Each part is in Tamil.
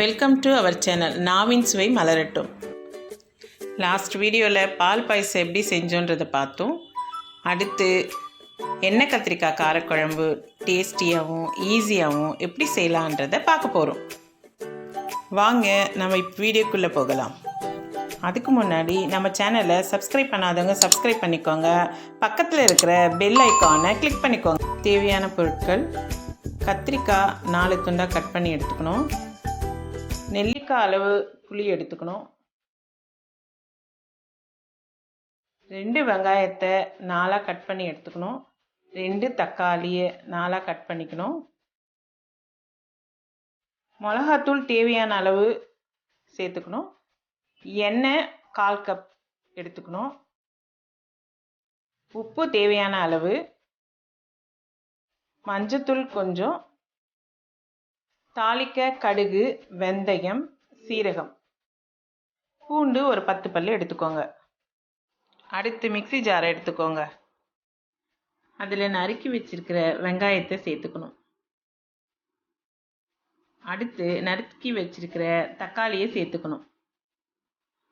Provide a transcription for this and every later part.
வெல்கம் டு அவர் சேனல் நாவின் சுவை மலரட்டும் லாஸ்ட் வீடியோவில் பால் பாயசம் எப்படி செஞ்சோன்றதை பார்த்தோம். அடுத்து எண்ணெய் கத்திரிக்காய் காரக்குழம்பு டேஸ்டியாகவும் ஈஸியாகவும் எப்படி செய்யலான்றதை பார்க்க போகிறோம் வாங்க நம்ம இப்போ வீடியோக்குள்ளே போகலாம். அதுக்கு முன்னாடி நம்ம சேனலை சப்ஸ்கிரைப் பண்ணாதவங்க சப்ஸ்கிரைப் பண்ணிக்கோங்க. பக்கத்தில் இருக்கிற பெல் ஐக்கானை கிளிக் பண்ணிக்கோங்க. தேவையான பொருட்கள் கத்திரிக்காய் நாலு துண்டாக கட் பண்ணி எடுத்துக்கணும். நெல்லிக்காய் அளவு புளி எடுத்துக்கணும். ரெண்டு வெங்காயத்தை நாலாக கட் பண்ணி எடுத்துக்கணும். ரெண்டு தக்காளியை நாலாக கட் பண்ணிக்கணும். மிளகாத்தூள் தேவையான அளவு சேர்த்துக்கணும். எண்ணெய் கால் கப் எடுத்துக்கணும். உப்பு தேவையான அளவு. மஞ்சத்தூள் கொஞ்சம் தாளிக்க கடுகு வெந்தயம் சீரகம். பூண்டு ஒரு பத்து பல் எடுத்துக்கோங்க. அடுத்து மிக்சி ஜாரை எடுத்துக்கோங்க. அதில் நறுக்கி வச்சிருக்கிற வெங்காயத்தை சேர்த்துக்கணும். அடுத்து நறுக்கி வச்சிருக்கிற தக்காளியை சேர்த்துக்கணும்.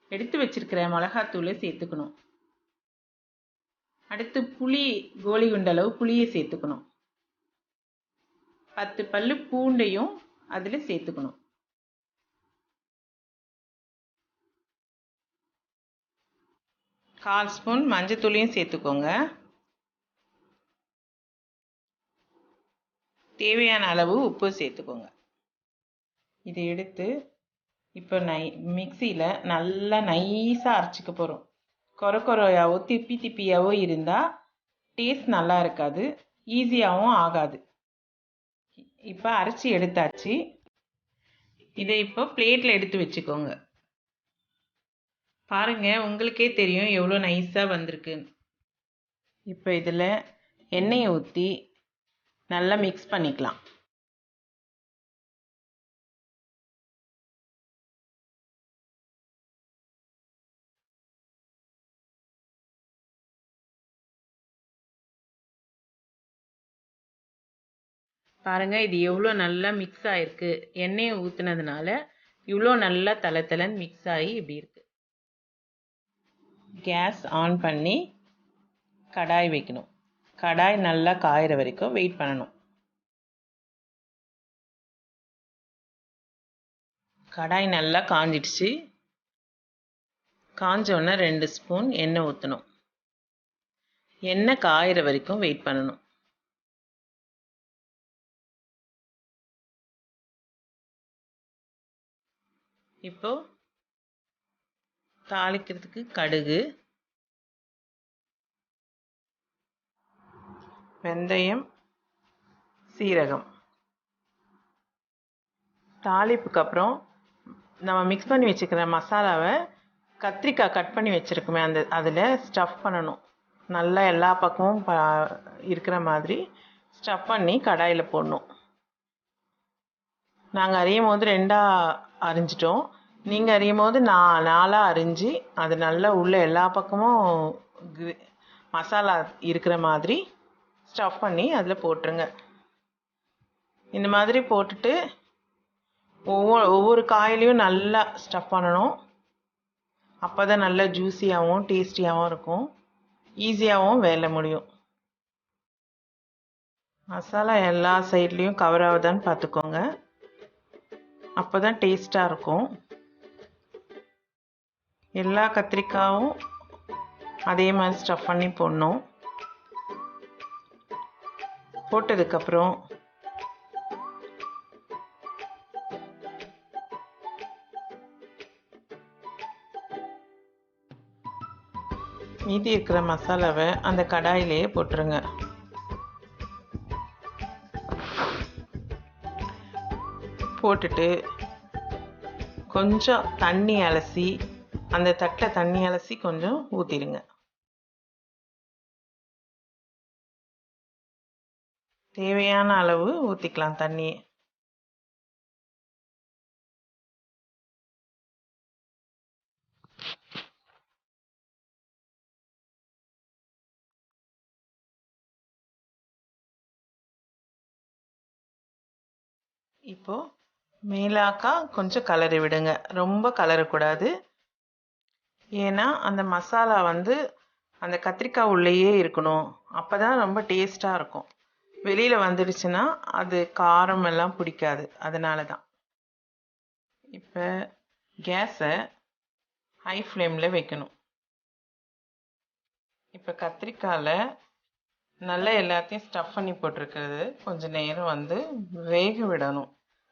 எடுத்து வச்சிருக்கிற மிளகாத்தூளை சேர்த்துக்கணும். அடுத்து புளி கோலி குண்டளவு புளியை சேர்த்துக்கணும். பத்து பல்லு பூண்டையும் அதில் சேர்த்துக்கணும். கால் ஸ்பூன் மஞ்சத்தூளையும் சேர்த்துக்கோங்க. தேவையான அளவு உப்பு சேர்த்துக்கோங்க. இதை எடுத்து இப்போ நை மிக்சியில் நல்லா நைஸாக அரைச்சிக்க போகிறோம் கொர கொரையாவோ திப்பி திப்பியாவோ இருந்தால் டேஸ்ட் நல்லா இருக்காது ஈஸியாகவும் ஆகாது. இப்போ அரைச்சி எடுத்தாச்சு. இதை இப்போ பிளேட்டில் எடுத்து வச்சுக்கோங்க. பாருங்க உங்களுக்கே தெரியும் எவ்வளோ நைஸாக வந்திருக்குன்னு இப்போ இதில் எண்ணெயை ஊற்றி நல்லா மிக்ஸ் பண்ணிக்கலாம். பாருங்க இது எவ்வளோ நல்லா மிக்ஸ் ஆயிருக்கு. எண்ணெயை ஊற்றுனதுனால இவ்வளோ நல்லா தலை தலைன்னு மிக்ஸ் ஆகி இப்படி இருக்கு. கேஸ் ஆன் பண்ணி கடாய் வைக்கணும். கடாய் நல்லா காயிற வரைக்கும் வெயிட் பண்ணணும். கடாய் நல்லா காஞ்சிடுச்சு. காஞ்சோடனே ரெண்டு ஸ்பூன் எண்ணெய் ஊற்றணும் எண்ணெய் காயிற வரைக்கும் வெயிட் பண்ணணும். இப்போ தாளிக்கிறதுக்கு கடுகு வெந்தயம் சீரகம். தாளிப்புக்கு அப்புறம் நம்ம மிக்ஸ் பண்ணி வச்சுக்கிற மசாலாவை கத்திரிக்காய் கட் பண்ணி வச்சுருக்குமே அந்த அதில் ஸ்டஃப் பண்ணணும். நல்லா எல்லா பக்கமும் இருக்கிற மாதிரி ஸ்டஃப் பண்ணி கடாயில் போடணும். நாங்கள் அறியும் போது ரெண்டாக அரிஞ்சிட்டோம் நீங்கள் அறியும் போது நான் நாலாக அரிஞ்சு அது நல்லா உள்ள எல்லா பக்கமும் மசாலா இருக்கிற மாதிரி ஸ்டஃப் பண்ணி அதில் போட்டுருங்க. இந்த மாதிரி போட்டுட்டு ஒவ்வொரு ஒவ்வொரு காயிலையும் நல்லா ஸ்டஃப் பண்ணணும். அப்போ தான் நல்லா ஜூஸியாகவும் டேஸ்டியாகவும் இருக்கும். ஈஸியாகவும் வேலை முடியும். மசாலா எல்லா சைட்லேயும் கவர் ஆகுதான்னு பார்த்துக்கோங்க அப்போ தான் டேஸ்ட்டாக இருக்கும். எல்லா கத்திரிக்காயும் அதே மாதிரி ஸ்டஃப் பண்ணி போடணும். போட்டதுக்கப்புறம் மீதி இருக்கிற மசாலாவை அந்த கடாயிலேயே போட்டுருங்க. போட்டுட்டு கொஞ்சம் தண்ணி அலசி அந்த தட்டில் தண்ணி அலசி கொஞ்சம் ஊற்றிடுங்க தேவையான அளவு ஊற்றிக்கலாம் தண்ணியை இப்போது மேலாக்கா கொஞ்சம் கலரி விடுங்க. ரொம்ப கலரக்கூடாது ஏன்னா அந்த மசாலா வந்து அந்த கத்திரிக்காய் உள்ளேயே இருக்கணும். அப்போ தான் ரொம்ப டேஸ்ட்டாக இருக்கும். வெளியில் வந்துடுச்சுன்னா அது காரம் எல்லாம் பிடிக்காது. அதனால தான் இப்போ கேஸை ஹை ஃப்ளேமில் வைக்கணும். இப்போ கத்திரிக்காயில் நல்லா எல்லாத்தையும் ஸ்டஃப் பண்ணி போட்டிருக்கிறது. கொஞ்சம் நேரம் வந்து வேக விடணும்.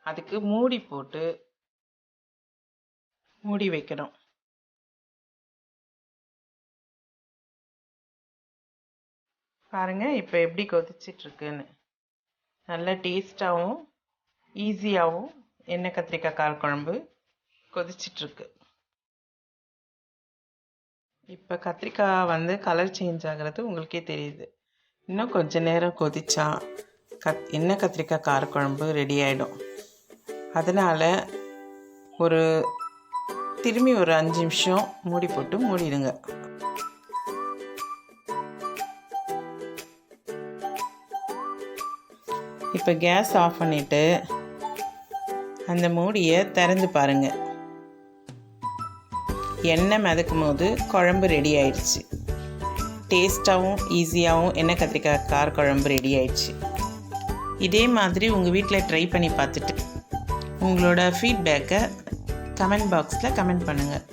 அதுக்கு மூடி போட்டு மூடி வைக்கணும். பாருங்க இப்போ எப்படி கொதிச்சிட்ருக்குன்னு. நல்ல டேஸ்ட்டாகவும் ஈஸியாகவும் எண்ணெய் கத்திரிக்காய் காரக்குழம்பு கொதிச்சிட்ருக்கு. இப்போ கத்திரிக்காய் வந்து கலர் சேஞ்ச் ஆகிறது உங்களுக்கே தெரியுது. இன்னும் கொஞ்ச நேரம் கொதிச்சா கத் எண்ணெய் கத்திரிக்காய் காரக்குழம்பு ரெடி ஆகிடும் அதனால் ஒரு திரும்பி ஒரு அஞ்சு நிமிஷம் மூடி போட்டு மூடிடுங்க. இப்போ கேஸ் ஆஃப் பண்ணிவிட்டு அந்த மூடியை திறந்து பாருங்கள் எண்ணெய் மிதக்கும் போது குழம்பு ரெடி ஆயிடுச்சு. டேஸ்ட்டாகவும் ஈஸியாகவும் எண்ணெய் கத்திரிக்காய் கார குழம்பு ரெடி ஆயிடுச்சு. இதே மாதிரி உங்கள் வீட்டில் ட்ரை பண்ணி பார்த்துட்டு உங்களோட ஃபீட்பேக்கை கமெண்ட் பாக்ஸில் கமெண்ட் பண்ணுங்கள்